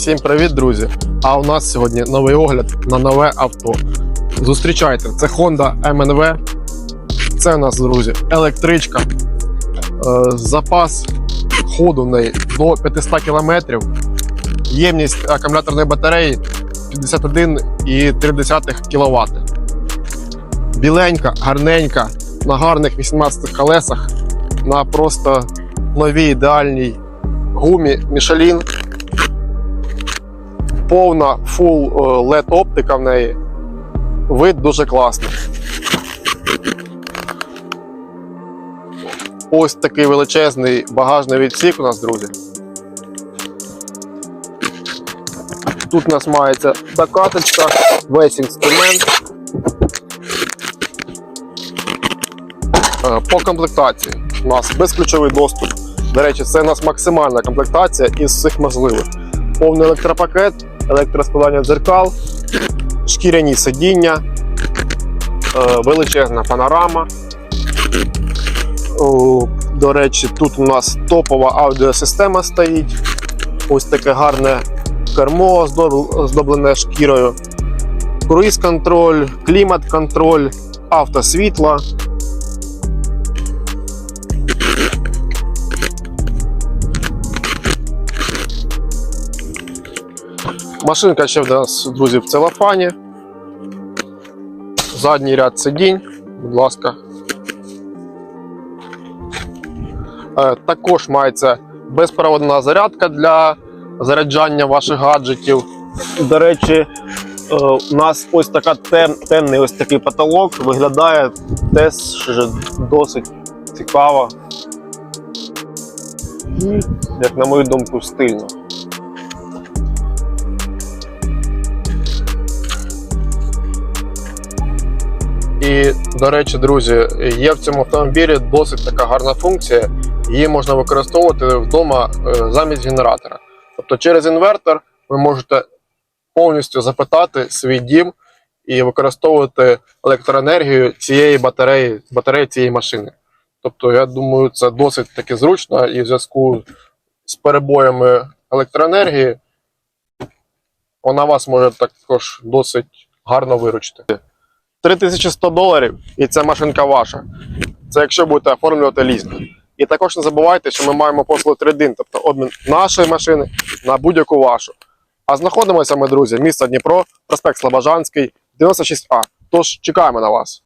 Всім привіт, друзі! А у нас сьогодні новий огляд на нове авто. Зустрічайте, це Honda MNV. Це у нас, друзі, електричка. Е, запас ходу в неї до 500 км. Ємність акумуляторної батареї 51,3 кВт. Біленька, гарненька, на гарних 18 колесах, на просто новій ідеальній гумі Michelin повна full LED оптика в неї. Вид дуже класний. Ось такий величезний багажний відсік у нас, друзі. Тут у нас мається докаточка, весь інструмент. Е, По комплектації у нас безключовий доступ. До речі, це у нас максимальна комплектація із всіх можливих. Повний електропакет, електроскладання дзеркал, шкіряні сидіння, е, величезна панорама. До речі, тут у нас топова аудіосистема стоїть. Ось таке гарне кермо оздоб- оздоблене шкірою. Круїз-контроль, клімат-контроль, автосвітло. Машинка ще в нас, друзі, в целофані. Задній ряд сидінь, будь ласка. Е, Також мається безпроводна зарядка для заряджання ваших гаджетів. До речі, е, у нас ось така тем, темний ось такий потолок виглядає теж досить цікаво. Як на мою думку, стильно. І, до речі, друзі, є в цьому автомобілі досить така гарна функція. Її можна використовувати вдома е, замість генератора. Тобто через інвертор ви можете повністю запитати свій дім і використовувати електроенергію цієї батареї, батареї цієї машини. Тобто, я думаю, це досить таки зручно і в зв'язку з перебоями електроенергії вона вас може також досить гарно виручити. 3100 доларів і ця машинка ваша. Це якщо будете оформлювати лізинг. І також не забувайте, що ми маємо послугу трейдин, тобто обмін нашої машини на будь-яку вашу. А знаходимося ми, друзі, місто Дніпро, проспект Слобожанський, 96А. Тож чекаємо на вас.